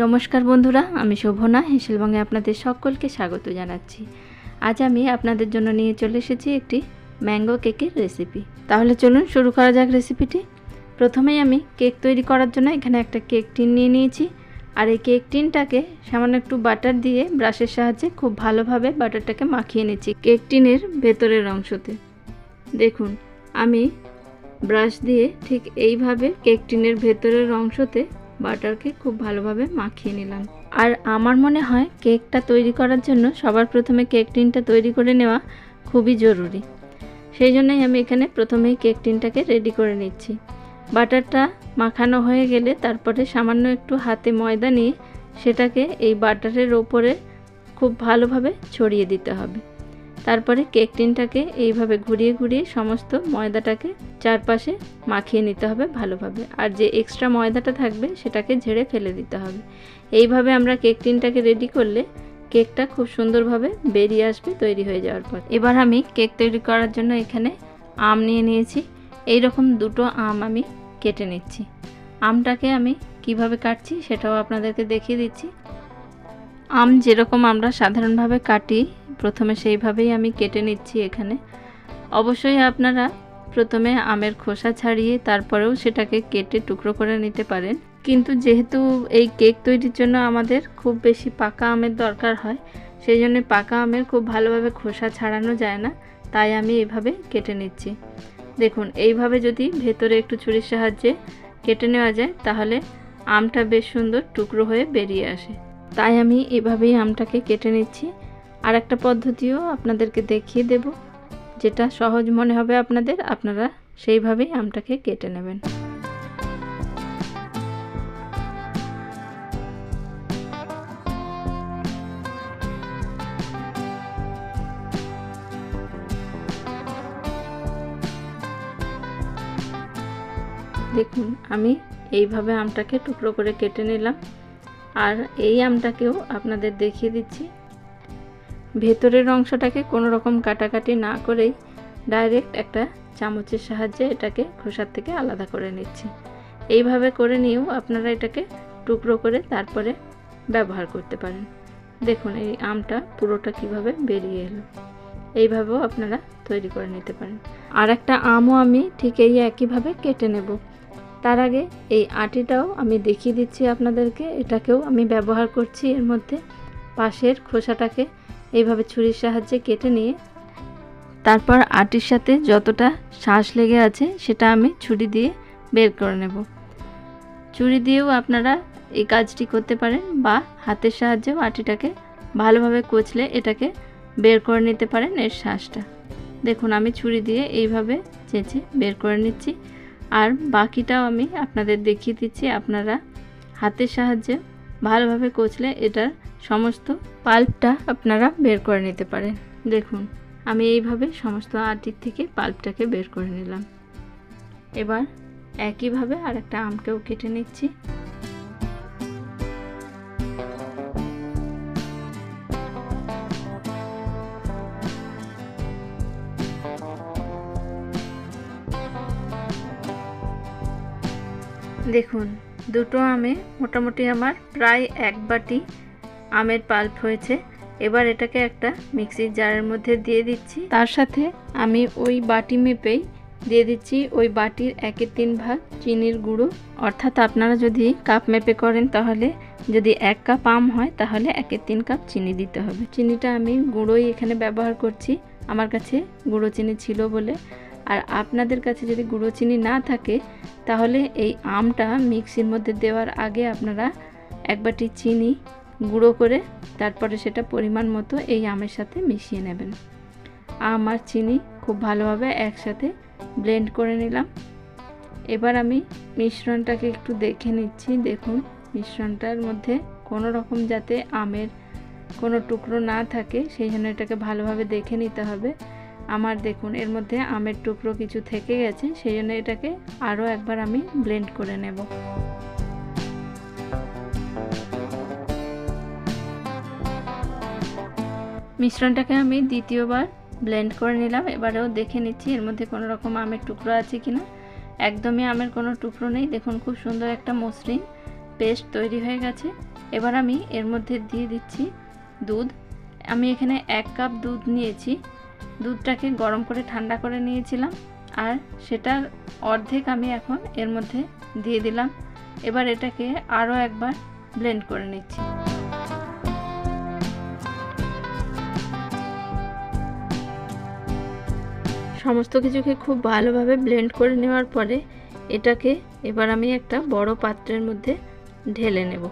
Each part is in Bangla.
নমস্কার বন্ধুরা, আমি শোভনা, হেসেলবঙ্গে আপনাদের সকলকে স্বাগত জানাচ্ছি। আজ আমি আপনাদের জন্য নিয়ে চলে এসেছি একটি ম্যাঙ্গো কেকের রেসিপি। তাহলে চলুন শুরু করা যাক রেসিপিটি। প্রথমেই আমি কেক তৈরি করার জন্য এখানে একটা কেক টিন নিয়ে নিয়েছি। আর এই কেক টিনটাকে সামান্য একটু বাটার দিয়ে ব্রাশের সাহায্যে খুব ভালোভাবে বাটারটাকে মাখিয়ে নিচ্ছি কেক টিনের ভেতরের অংশতে। দেখুন, আমি ব্রাশ দিয়ে ঠিক এইভাবে কেক টিনের ভেতরের অংশতে বাটারকে খুব ভালোভাবে মাখিয়ে নিলাম। আর আমার মনে হয় কেকটা তৈরি করার জন্য সবার প্রথমে কেক টিনটা তৈরি করে নেওয়া খুবই জরুরি। সেই জন্যই আমি এখানে প্রথমেই কেক টিনটাকে রেডি করে নিচ্ছি। বাটারটা মাখানো হয়ে গেলে তারপরে সামান্য একটু হাতে ময়দা নিয়ে সেটাকে এই বাটারের ওপরে খুব ভালোভাবে ছড়িয়ে দিতে হবে। তারপরে কেক টিনটাকে এইভাবে ঘুরিয়ে ঘুরিয়ে সমস্ত ময়দাটাকে চারপাশে মাখিয়ে নিতে হবে ভালোভাবে। আর যে এক্সট্রা ময়দাটা থাকবে সেটাকে ঝেড়ে ফেলে দিতে হবে। এইভাবে আমরা কেক টিনটাকে রেডি করলে কেকটা খুব সুন্দরভাবে বেরিয়ে আসবে, তৈরি হয়ে যাওয়ার পর। এবার আমি কেক তৈরি করার জন্য এখানে আম নিয়ে নিয়েছি। এই রকম দুটো আম আমি কেটে নিচ্ছি। আমটাকে আমি কীভাবে কাটছি সেটাও আপনাদেরকে দেখিয়ে দিচ্ছি। আম যেরকম আমরা সাধারণভাবে কাটি প্রথমে সেইভাবেই আমি কেটে নিচ্ছি এখানে। অবশ্যই আপনারা প্রথমে আমের খোসা ছাড়িয়ে তারপরেও সেটাকে কেটে টুকরো করে নিতে পারেন। কিন্তু যেহেতু এই কেক তৈরির জন্য আমাদের খুব বেশি পাকা আমের দরকার হয়, সেই জন্য পাকা আমের খুব ভালোভাবে খোসা ছাড়ানো যায় না, তাই আমি এভাবে কেটে নিচ্ছি। দেখুন, এইভাবে যদি ভেতরে একটু ছুরির সাহায্যে কেটে নেওয়া যায়, তাহলে আমটা বেশ সুন্দর টুকরো হয়ে বেরিয়ে আসে। তাই আমি এভাবেই আমটাকে কেটে নিচ্ছি। আর একটা পদ্ধতিও আপনাদেরকে দেখিয়ে দেব, যেটা সহজ মনে হবে আপনাদের, আপনারা সেইভাবেই আমটাকে কেটে নেবেন। দেখুন, আমি এইভাবে আমটাকে টুকরো করে কেটে নিলাম, আর এই আমটাকেও আপনাদের দেখিয়ে দিচ্ছি। ভেতরের অংশটাকে কোনো রকম কাটাকাটি না করেই ডাইরেক্ট একটা চামচের সাহায্যে এটাকে খোসার থেকে আলাদা করে নিচ্ছি। এইভাবে করে নিয়েও আপনারা এটাকে টুকরো করে তারপরে ব্যবহার করতে পারেন। দেখুন, এই আমটা পুরোটা কীভাবে বেরিয়ে এলো। এইভাবেও আপনারা তৈরি করে নিতে পারেন। আর একটা আমও আমি ঠিক এই একইভাবে কেটে নেব। তার আগে এই আটিটাও আমি দেখিয়ে দিচ্ছি আপনাদেরকে। এটাকেও আমি ব্যবহার করছি এর মধ্যে। পাশের খোসাটাকে এইভাবে ছুরির সাহায্যে কেটে নিয়ে তারপর আটির সাথে যতটা শ্বাস লেগে আছে সেটা আমি ছুরি দিয়ে বের করে নেব। ছুরি দিয়েও আপনারা এই কাজটি করতে পারেন বা হাতের সাহায্যেও আটিটাকে ভালোভাবে কচলে এটাকে বের করে নিতে পারেন এর শ্বাসটা। দেখুন, আমি ছুরি দিয়ে এইভাবে চেঁচে বের করে নিচ্ছি। আর বাকিটাও আমি আপনাদের দেখিয়ে দিচ্ছি, আপনারা হাতের সাহায্যে ভালোভাবে কচলে এটার সমস্ত পাল্পটা আপনারা বের করে নিতে পারেন। দেখুন, আমি এইভাবে সমস্ত আটির থেকে পাল্পটাকে বের করে নিলাম। এবার একইভাবে আর একটা আমকেও কেটে নিচ্ছি। দেখুন, দুটো আমে মোটামুটি আমার প্রায় এক বাটি আমের পাল্প হয়েছে। এবার এটাকে একটা মিক্সির জারের মধ্যে দিয়ে দিচ্ছি। তার সাথে আমি ওই বাটি মেপেই দিয়ে দিচ্ছি ওই বাটির একের তিন ভাগ চিনির গুঁড়ো। অর্থাৎ আপনারা যদি কাপ মেপে করেন তাহলে যদি এক কাপ আম হয় তাহলে একের তিন কাপ চিনি দিতে হবে। চিনিটা আমি গুঁড়োই এখানে ব্যবহার করছি। আমার কাছে গুঁড়ো চিনি ছিল বলে। আর আপনাদের কাছে যদি গুঁড়ো চিনি না থাকে, তাহলে এই আমটা মিক্সির মধ্যে দেওয়ার আগে আপনারা এক বাটি চিনি গুঁড়ো করে তারপরে সেটা পরিমাণ মতো এই আমের সাথে মিশিয়ে নেবেন। আম আর চিনি খুব ভালোভাবে একসাথে ব্লেন্ড করে নিলাম। এবার আমি মিশ্রণটাকে একটু দেখে নিচ্ছি। দেখুন, মিশ্রণটার মধ্যে কোনো রকম যাতে আমের কোনো টুকরো না থাকে, সেই জন্য এটাকে ভালোভাবে দেখে নিতে হবে। আমার দেখুন, এর মধ্যে আমের টুকরো কিছু থেকে গেছে, সেই জন্য এটাকে আরও একবার আমি ব্লেন্ড করে নেব। মিশ্রণটাকে আমি দ্বিতীয়বার ব্লেন্ড করে নিলাম, এবারেও দেখে নিচ্ছি এর মধ্যে কোনো রকম আমের টুকরো আছে কি না একদমই আমের কোনো টুকরো নেই, দেখুন খুব সুন্দর একটা মসৃণ পেস্ট তৈরি হয়ে গেছে। এবার আমি এর মধ্যে দিয়ে দিচ্ছি দুধ। আমি এখানে এক কাপ দুধ নিয়েছি। দুধটাকে গরম করে ঠান্ডা করে নিয়েছিলাম আর সেটার অর্ধেক আমি এখন এর মধ্যে দিয়ে দিলাম। এবার এটাকে আরও একবার ব্লেন্ড করে নিচ্ছি। সমস্ত কিছুকে খুব ভালোভাবে ব্লেন্ড করে নেওয়ার পরে এটাকে এবার আমি একটা বড় পাত্রের মধ্যে ঢেলে নেব।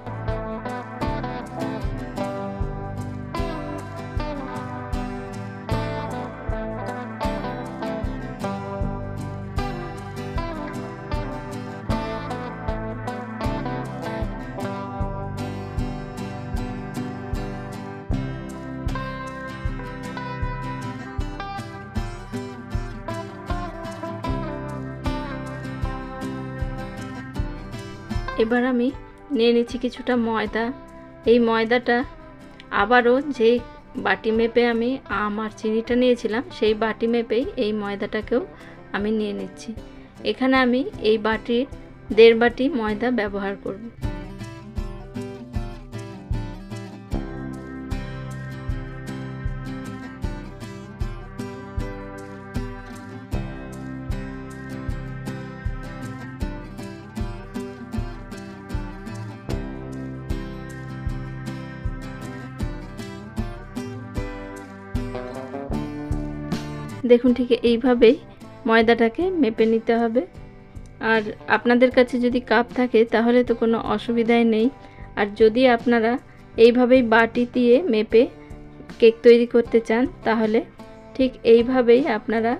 এবার আমি নিয়ে নিচ্ছি কিছুটা ময়দা। এই ময়দাটা আবারও যেই বাটি মেপে আমি আম আর চিনিটা নিয়েছিলাম, সেই বাটি মেপেই এই ময়দাটাকেও আমি নিয়ে নিচ্ছি। এখানে আমি এই বাটির দেড় বাটি ময়দা ব্যবহার করব। দেখুন ঠিক এইভাবেই ময়দাটাকে মেপে নিতে হবে। আর আপনাদের কাছে যদি কাপ থাকে তাহলে তো কোনো অসুবিধাই নেই। আর যদি আপনারা এইভাবেই বাটি দিয়ে মেপে কেক তৈরি করতে চান, তাহলে ঠিক এইভাবেই আপনারা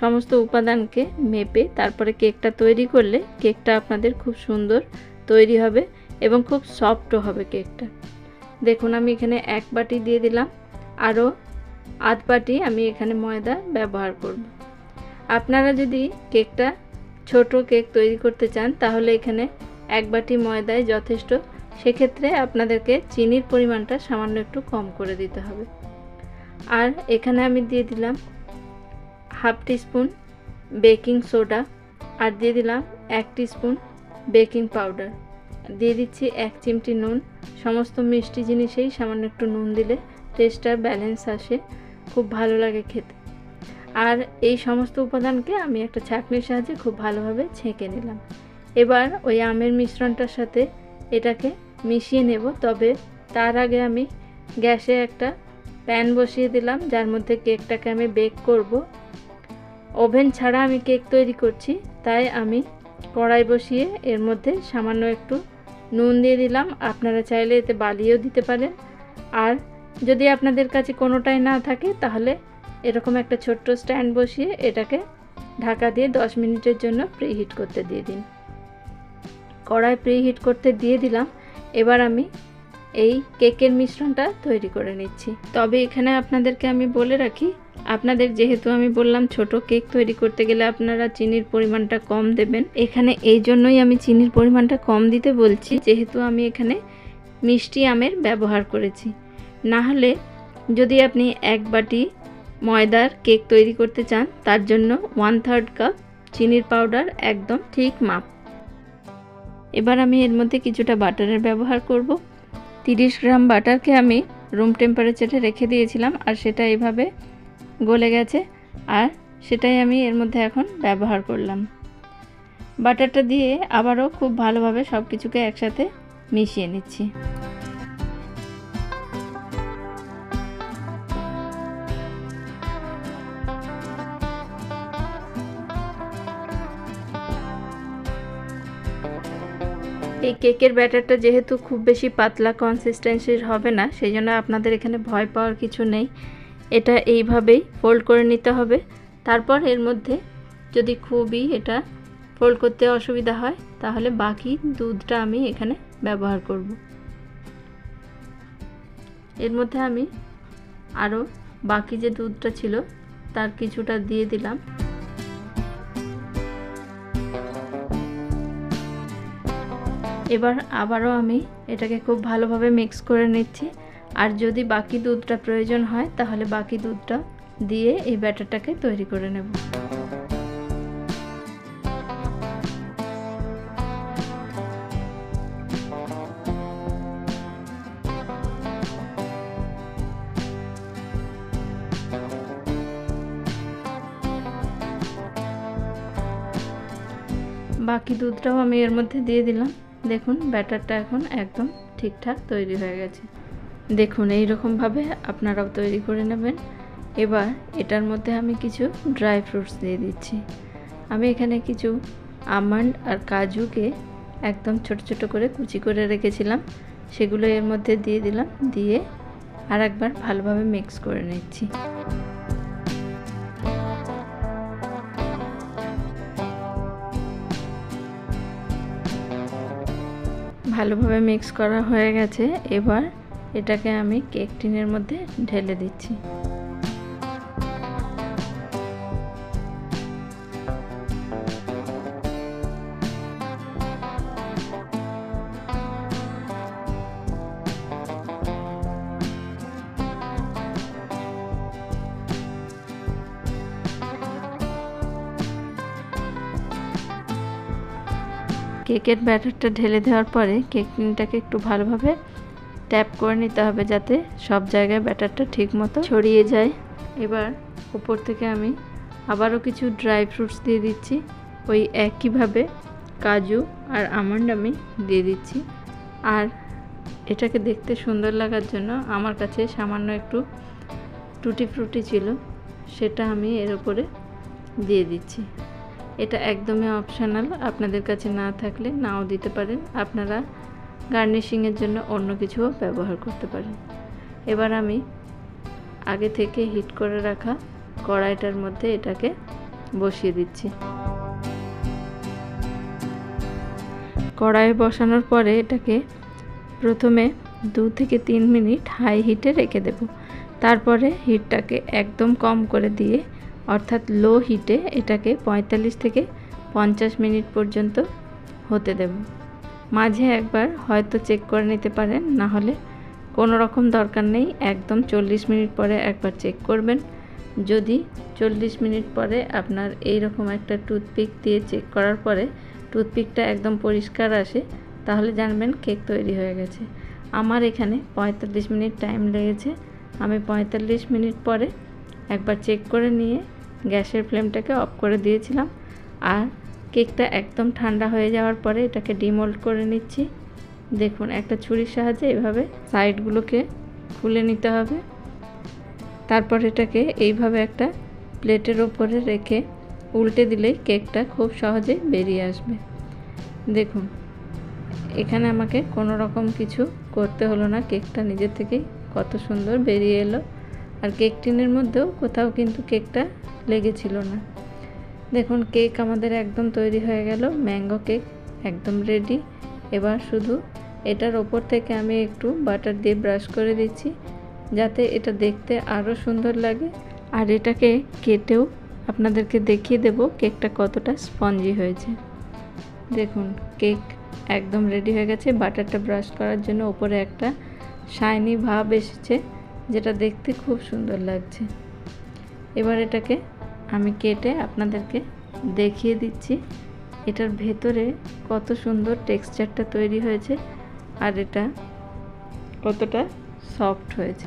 সমস্ত উপাদানকে মেপে তারপরে কেকটা তৈরি করলে কেকটা আপনাদের খুব সুন্দর তৈরি হবে এবং খুব সফটও হবে কেকটা। দেখুন আমি এখানে এক বাটি দিয়ে দিলাম। আরও আধ বাটি আমি এখানে ময়দা ব্যবহার করব। আপনারা যদি কেকটা ছোট কেক তৈরি করতে চান, তাহলে এখানে এক বাটি ময়দায় যথেষ্ট। সেক্ষেত্রে আপনাদেরকে চিনির পরিমাণটা সামান্য একটু কম করে দিতে হবে। আর এখানে আমি দিয়ে দিলাম হাফ টিস্পুন বেকিং সোডা আর দিয়ে দিলাম এক টিস্পুন বেকিং পাউডার। দিয়ে দিচ্ছি এক চিমটি নুন। সমস্ত মিষ্টি জিনিসেই সামান্য একটু নুন দিলে টেস্টটা ব্যালেন্স আসে। খুব ভালো লাগে খেতে। আর এই সমস্ত উপাদানকে আমি একটা ছাঁকনির সাহায্যে খুব ভালোভাবে ছেঁকে নিলাম। এবার ওই আমের মিশ্রণটার সাথে এটাকে মিশিয়ে নেব। তবে তার আগে আমি গ্যাসে একটা প্যান বসিয়ে দিলাম, যার মধ্যে কেকটাকে আমি বেক করব। ওভেন ছাড়া আমি কেক তৈরি করছি, তাই আমি কড়াই বসিয়ে এর মধ্যে সামান্য একটু নুন দিয়ে দিলাম। আপনারা চাইলে এতে বালিও দিতে পারেন। আর যদি আপনাদের কাছে কোনোটাই না থাকে, তাহলে এরকম একটা ছোট্ট স্ট্যান্ড বসিয়ে এটাকে ঢাকা দিয়ে 10 মিনিটের জন্য প্রিহিট করতে দিয়ে দিন। কড়াই প্রিহিট করতে দিয়ে দিলাম। এবার আমি এই কেকের মিশ্রণটা তৈরি করে নিচ্ছি। তবে এখানে আপনাদেরকে আমি বলে রাখি, আপনাদের যেহেতু আমি বললাম ছোট কেক তৈরি করতে গেলে আপনারা চিনির পরিমাণটা কম দেবেন। এখানে এই জন্যই আমি চিনির পরিমাণটা কম দিতে বলছি, যেহেতু আমি এখানে মিষ্টি আমের ব্যবহার করেছি। না হলে যদি আপনি এক বাটি ময়দার কেক তৈরি করতে চান, তার জন্য ওয়ান থার্ড কাপ চিনির পাউডার একদম ঠিক মাপ। এবার আমি এর মধ্যে কিছুটা বাটারের ব্যবহার করব। তিরিশ গ্রাম বাটারকে আমি রুম টেম্পারেচারে রেখে দিয়েছিলাম, আর সেটা এভাবে গলে গেছে, আর সেটাই আমি এর মধ্যে এখন ব্যবহার করলাম। বাটারটা দিয়ে আবারও খুব ভালোভাবে সব কিছুকে একসাথে মিশিয়ে নিচ্ছি। এই কেকের ব্যাটারটা যেহেতু খুব বেশি পাতলা কনসিস্টেন্সির হবে না, সেই জন্য আপনাদের এখানে ভয় পাওয়ার কিছু নেই। এটা এইভাবেই ফোল্ড করে নিতে হবে। তারপর এর মধ্যে যদি খুবই এটা ফোল্ড করতে অসুবিধা হয়, তাহলে বাকি দুধটা আমি এখানে ব্যবহার করব। এর মধ্যে আমি আরও বাকি যে দুধটা ছিল, তার কিছুটা দিয়ে দিলাম। এবার আবারও আমি এটাকে খুব ভালোভাবে মিক্স করে নিচ্ছি। আর যদি বাকি দুধটা প্রয়োজন হয়, তাহলে বাকি দুধটা দিয়ে এই ব্যাটারটাকে তৈরি করে নেব। বাকি দুধটাও আমি এর মধ্যে দিয়ে দিলাম। দেখুন, ব্যাটারটা এখন একদম ঠিকঠাক তৈরি হয়ে গেছে। দেখুন এই রকমভাবে আপনারাও তৈরি করে নেবেন। এবার এটার মধ্যে আমি কিছু ড্রাই ফ্রুটস দিয়ে দিচ্ছি। আমি এখানে কিছু আমন্ড আর কাজুকে একদম ছোট ছোট করে কুচি করে রেখেছিলাম। সেগুলো এর মধ্যে দিয়ে দিলাম, দিয়ে আর একবার ভালোভাবে মিক্স করে নিচ্ছি। ভালোভাবে মিক্স করা হয়ে গেছে। এবার এটাকে আমি কেক টিনের মধ্যে ঢেলে দিচ্ছি। কেকের ব্যাটারটা ঢেলে দেওয়ার পরে কেক টিনটাকে একটু ভালোভাবে ট্যাপ করে নিতে হবে যাতে সব জায়গায় ব্যাটারটা ঠিক মতো ছড়িয়ে যায়। এবার উপর থেকে আমি আবারও কিছু ড্রাই ফ্রুটস দিয়ে দিচ্ছি। ওই একইভাবে কাজু আর আমন্ড আমি দিয়ে দিচ্ছি। আর এটাকে দেখতে সুন্দর লাগার জন্য আমার কাছে সামান্য একটু টুটি ফ্রুটি ছিল, সেটা আমি এর উপরে দিয়ে দিচ্ছি। এটা একদমই অপশনাল আপনাদের কাছে না থাকলে নাও দিতে পারেন। আপনারা গার্নিশিংয়ের জন্য অন্য কিছুও ব্যবহার করতে পারেন। এবার আমি আগে থেকে হিট করে রাখা কড়াইটার মধ্যে এটাকে বসিয়ে দিচ্ছি। কড়াই বসানোর পরে এটাকে প্রথমে দু থেকে তিন মিনিট হাই হিটে রেখে দেব। তারপরে হিটটাকে একদম কম করে দিয়ে অর্থাৎ লো হিটে এটাকে ৪৫ থেকে পঞ্চাশ মিনিট পর্যন্ত হতে দেব। মাঝে একবার হয়তো চেক করে নিতে পারেন, না হলে কোনো রকম দরকার নেই, একদম চল্লিশ মিনিট পরে একবার চেক করবেন। যদি চল্লিশ মিনিট পরে আপনার এই রকম একটা টুথপিক দিয়ে চেক করার পরে টুথপিকটা একদম পরিষ্কার আসে, তাহলে জানবেন কেক তৈরি হয়ে গেছে। আমার এখানে পঁয়তাল্লিশ মিনিট টাইম লেগেছে। আমি পঁয়তাল্লিশ মিনিট পরে একবার চেক করে নিয়ে গ্যাসের ফ্লেমটাকে অফ করে দিয়েছিলাম আর কেকটা একদম ঠান্ডা হয়ে যাওয়ার পরে এটাকে ডিমোল্ড করে নিচ্ছি। দেখুন, একটা ছুরির সাহায্যে এভাবে সাইডগুলোকে খুলে নিতে হবে। তারপর এটাকে এইভাবে একটা প্লেটের ওপরে রেখে উল্টে দিলেই কেকটা খুব সহজে বেরিয়ে আসবে। দেখুন, এখানে আমাকে কোনো রকম কিছু করতে হলো না। কেকটা নিজের থেকেই কত সুন্দর বেরিয়ে এলো। আর কেক টিনের মধ্যেও কোথাও কিন্তু কেকটা লেগেছিল না। দেখুন, কেক আমাদের একদম তৈরি হয়ে গেল। ম্যাঙ্গো কেক একদম রেডি এবার শুধু এটার ওপর থেকে আমি একটু বাটার দিয়ে ব্রাশ করে দিচ্ছি, যাতে এটা দেখতে আরও সুন্দর লাগে। আর এটাকে কেটেও আপনাদেরকে দেখিয়ে দেব কেকটা কতটা স্পঞ্জি হয়েছে। দেখুন, কেক একদম রেডি হয়ে গেছে। বাটারটা ব্রাশ করার জন্য ওপরে একটা শাইনি ভাব এসেছে। যেটা দেখতে খুব সুন্দর লাগছে। এবার এটাকে আমি কেটে আপনাদেরকে দেখিয়ে দিচ্ছি। এটার ভেতরে কত সুন্দর টেক্সচারটা তৈরি হয়েছে আর এটা কতটা সফট হয়েছে।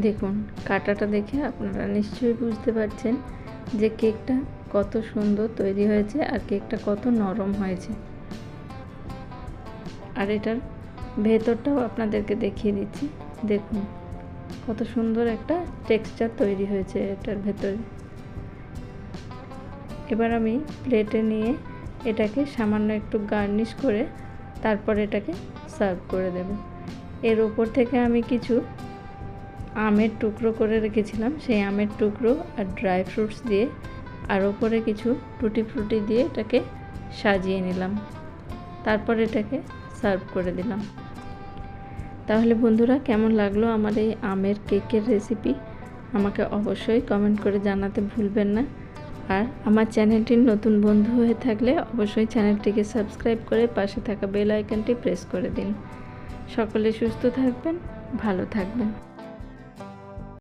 দেখুন, কাটাটা দেখে আপনারা নিশ্চয়ই বুঝতে পারছেন যে কেকটা কত সুন্দর তৈরি হয়েছে আর কেকটা কত নরম হয়েছে। আর এটার ভেতরটাও আপনাদেরকে দেখিয়ে দিচ্ছি। দেখুন, কত সুন্দর একটা টেক্সচার তৈরি হয়েছে এটার ভেতরে। এবার আমি প্লেটে নিয়ে এটাকে সামান্য একটু গার্নিশ করে তারপর এটাকে সার্ভ করে দেব। এর ওপর থেকে আমি কিছু আমের টুকরো করে রেখেছিলাম। সেই আমের টুকরো আর ড্রাই ফ্রুটস দিয়ে আর ওপরে কিছু টুটি ফ্রুটি দিয়ে এটাকে সাজিয়ে নিলাম। তারপর এটাকে সার্ভ করে দিলাম। তাহলে বন্ধুরা, কেমন লাগল আমার এই আমের কেকের রেসিপি আমাকে অবশ্যই কমেন্ট করে জানাতে ভুলবেন না। আর আমার চ্যানেলটির নতুন বন্ধু হয়ে থাকলে অবশ্যই চ্যানেলটিকে সাবস্ক্রাইব করে পাশে থাকা বেল আইকনটি প্রেস করে দিন। সকলে সুস্থ থাকবেন, ভালো থাকবেন।